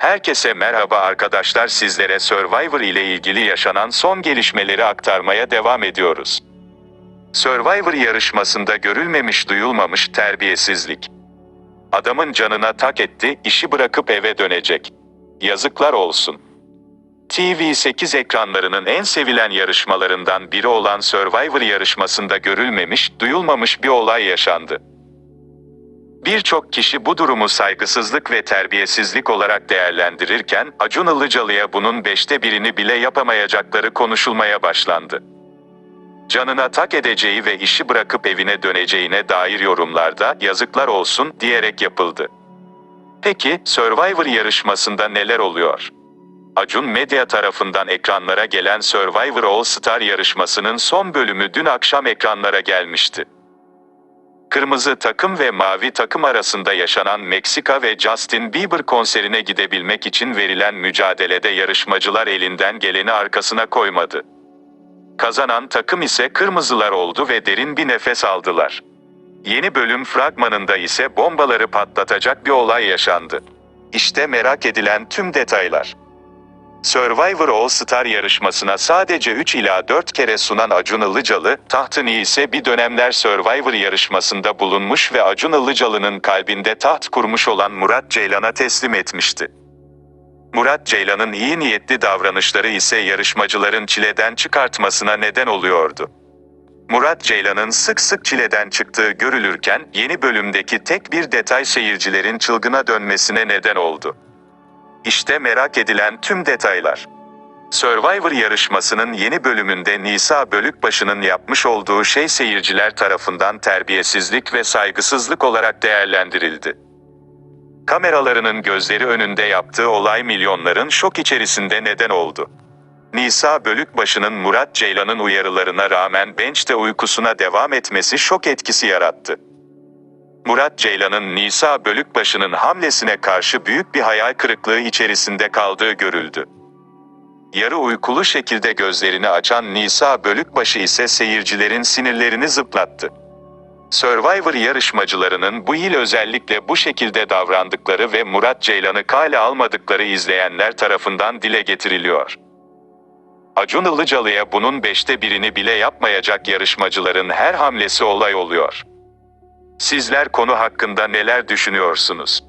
Herkese merhaba arkadaşlar sizlere Survivor ile ilgili yaşanan son gelişmeleri aktarmaya devam ediyoruz. Survivor yarışmasında görülmemiş duyulmamış terbiyesizlik. Adamın canına tak etti, işi bırakıp eve dönecek. Yazıklar olsun. TV8 ekranlarının en sevilen yarışmalarından biri olan Survivor yarışmasında görülmemiş, duyulmamış bir olay yaşandı. Birçok kişi bu durumu saygısızlık ve terbiyesizlik olarak değerlendirirken, Acun Ilıcalı'ya bunun beşte birini bile yapamayacakları konuşulmaya başlandı. Canına tak edeceği ve işi bırakıp evine döneceğine dair yorumlarda yazıklar olsun diyerek yapıldı. Peki, Survivor yarışmasında neler oluyor? Acun Medya tarafından ekranlara gelen Survivor All Star yarışmasının son bölümü dün akşam ekranlara gelmişti. Kırmızı takım ve mavi takım arasında yaşanan Meksika ve Justin Bieber konserine gidebilmek için verilen mücadelede yarışmacılar elinden geleni arkasına koymadı. Kazanan takım ise kırmızılar oldu ve derin bir nefes aldılar. Yeni bölüm fragmanında ise bombaları patlatacak bir olay yaşandı. İşte merak edilen tüm detaylar. Survivor All Star yarışmasına sadece 3 ila 4 kere sunan Acun Ilıcalı, tahtını ise bir dönemler Survivor yarışmasında bulunmuş ve Acun Ilıcalı'nın kalbinde taht kurmuş olan Murat Ceylan'a teslim etmişti. Murat Ceylan'ın iyi niyetli davranışları ise yarışmacıların çileden çıkartmasına neden oluyordu. Murat Ceylan'ın sık sık çileden çıktığı görülürken yeni bölümdeki tek bir detay seyircilerin çılgına dönmesine neden oldu. İşte merak edilen tüm detaylar. Survivor yarışmasının yeni bölümünde Nisa Bölükbaşı'nın yapmış olduğu şey seyirciler tarafından terbiyesizlik ve saygısızlık olarak değerlendirildi. Kameralarının gözleri önünde yaptığı olay milyonların şok içerisinde neden oldu. Nisa Bölükbaşı'nın Murat Ceylan'ın uyarılarına rağmen bench'te uykusuna devam etmesi şok etkisi yarattı. Murat Ceylan'ın Nisa Bölükbaşı'nın hamlesine karşı büyük bir hayal kırıklığı içerisinde kaldığı görüldü. Yarı uykulu şekilde gözlerini açan Nisa Bölükbaşı ise seyircilerin sinirlerini zıplattı. Survivor yarışmacılarının bu yıl özellikle bu şekilde davrandıkları ve Murat Ceylan'ı kale almadıkları izleyenler tarafından dile getiriliyor. Acun Ilıcalı'ya bunun beşte birini bile yapmayacak yarışmacıların her hamlesi olay oluyor. Sizler konu hakkında neler düşünüyorsunuz?